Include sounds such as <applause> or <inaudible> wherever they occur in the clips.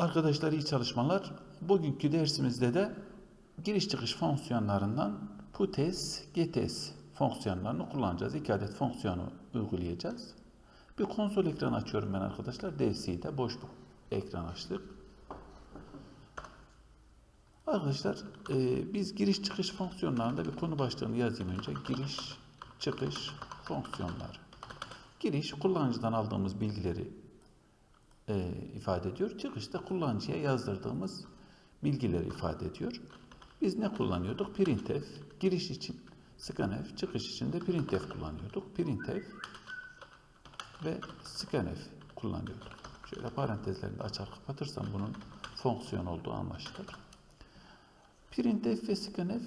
Arkadaşlar iyi çalışmalar. Bugünkü dersimizde de giriş çıkış fonksiyonlarından putes, getes fonksiyonlarını kullanacağız. İki adet fonksiyonu uygulayacağız. Bir konsol ekranı açıyorum ben arkadaşlar. DC'de boş bir ekran açtık. Arkadaşlar e, biz giriş çıkış fonksiyonlarında bir konu başlığını yazayım önce. Giriş çıkış fonksiyonları. Giriş kullanıcıdan aldığımız bilgileri e, ifade ediyor. Çıkışta kullanıcıya yazdırdığımız bilgileri ifade ediyor. Biz ne kullanıyorduk? Printf. Giriş için scanf, çıkış için de printf kullanıyorduk. Printf ve scanf kullanıyorduk. Şöyle parantezlerini de açar kapatırsam bunun fonksiyon olduğu anlaşılır. Printf ve scanf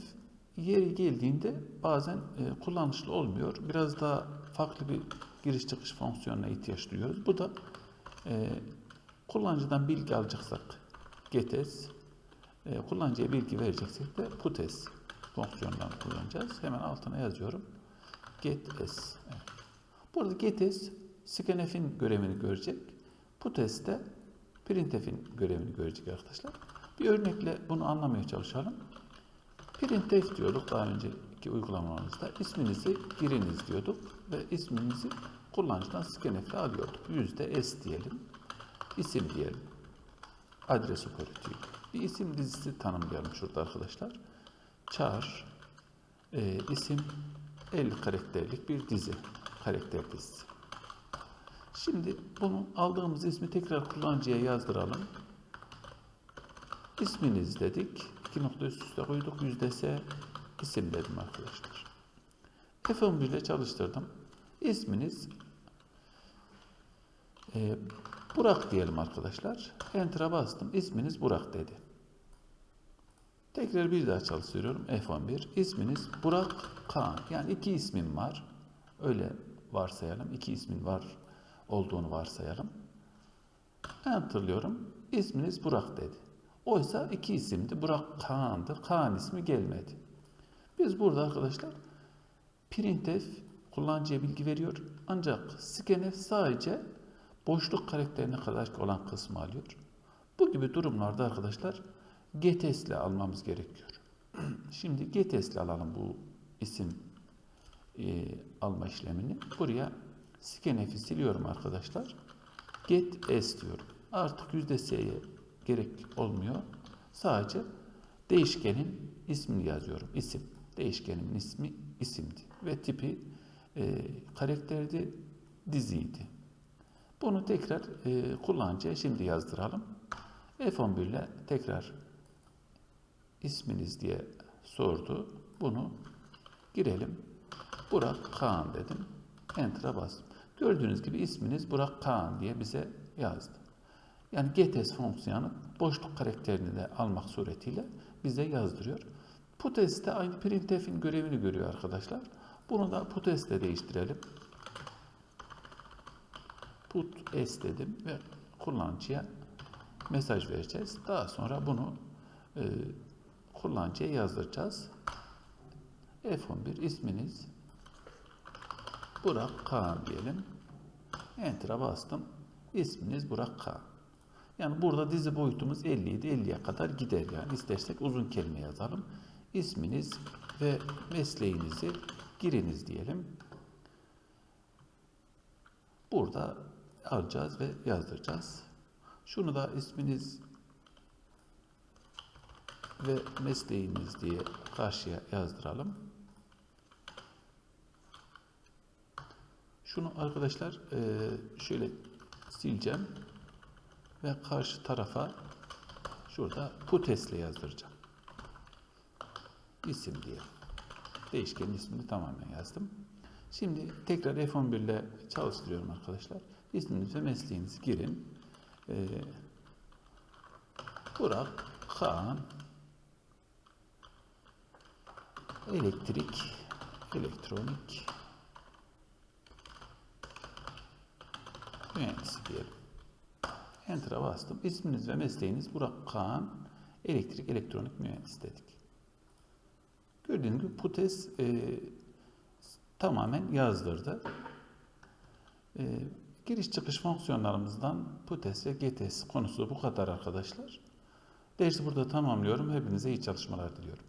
yeri geldiğinde bazen e, kullanışlı olmuyor. Biraz daha farklı bir giriş çıkış fonksiyonuna ihtiyaç duyuyoruz. Bu da e, kullanıcıdan bilgi alacaksak getes, e, kullanıcıya bilgi vereceksek de putes fonksiyonlarını kullanacağız. Hemen altına yazıyorum. Getes. Evet. Burada getes scanf'in görevini görecek. Putes de printf'in görevini görecek arkadaşlar. Bir örnekle bunu anlamaya çalışalım. Printf diyorduk daha önceki uygulamamızda. İsminizi giriniz diyorduk ve isminizi kullanıcıdan scanf'le alıyorduk. Yüzde S diyelim. İsim diyelim. Adres operatörü. Bir isim dizisi tanımlayalım şurada arkadaşlar. Char e, isim 50 karakterlik bir dizi. Karakter dizisi. Şimdi bunu aldığımız ismi tekrar kullanıcıya yazdıralım. İsminiz dedik. İki nokta üst üste koyduk. Yüzde S isim dedim arkadaşlar. F11 ile çalıştırdım. İsminiz e, Burak diyelim arkadaşlar. Enter'a bastım. İsminiz Burak dedi. Tekrar bir daha çalıştırıyorum. F11. İsminiz Burak Kaan. Yani iki ismim var. Öyle varsayalım. İki ismin var olduğunu varsayalım. Enter'lıyorum. İsminiz Burak dedi. Oysa iki isimdi. Burak Kaan'dı. Kaan ismi gelmedi. Biz burada arkadaşlar printf kullanıcıya bilgi veriyor. Ancak scanf sadece boşluk karakterine kadar olan kısmı alıyor. Bu gibi durumlarda arkadaşlar getes ile almamız gerekiyor. <clears throat> Şimdi getes ile alalım bu isim e, alma işlemini. Buraya scanf'i siliyorum arkadaşlar. Get s diyorum. Artık s'ye gerek olmuyor. Sadece değişkenin ismini yazıyorum. İsim. Değişkenin ismi isimdi. Ve tipi e, karakterdi, diziydi. Bunu tekrar e, kullanıcıya şimdi yazdıralım. F11 ile tekrar isminiz diye sordu. Bunu girelim. Burak Kaan dedim. Enter'a bastım. Gördüğünüz gibi isminiz Burak Kaan diye bize yazdı. Yani getes fonksiyonu boşluk karakterini de almak suretiyle bize yazdırıyor. Putes de aynı printf'in görevini görüyor arkadaşlar. Bunu da putes ile değiştirelim. Put s dedim ve kullanıcıya mesaj vereceğiz. Daha sonra bunu e, kullanıcıya yazdıracağız. F11 isminiz Burak Kaan diyelim. Enter'a bastım. İsminiz Burak Kaan. Yani burada dizi boyutumuz 50 idi. 50'ye kadar gider yani. İstersek uzun kelime yazalım. İsminiz ve mesleğinizi giriniz diyelim. Burada alacağız ve yazdıracağız. Şunu da isminiz ve mesleğiniz diye karşıya yazdıralım. Şunu arkadaşlar şöyle sileceğim ve karşı tarafa şurada putesle yazdıracağım. İsim diye. Değişkenin ismini tamamen yazdım. Şimdi tekrar F11 ile çalıştırıyorum arkadaşlar. İsminizi ve mesleğinizi girin. Ee, Burak Kaan Elektrik Elektronik Mühendisi diyelim. Enter'a bastım. İsminiz ve mesleğiniz Burak Kaan Elektrik Elektronik Mühendisi dedik. Gördüğünüz gibi Putes e, tamamen yazdırdı. E, Giriş çıkış fonksiyonlarımızdan PUTES ve GTS konusu bu kadar arkadaşlar. Dersi burada tamamlıyorum. Hepinize iyi çalışmalar diliyorum.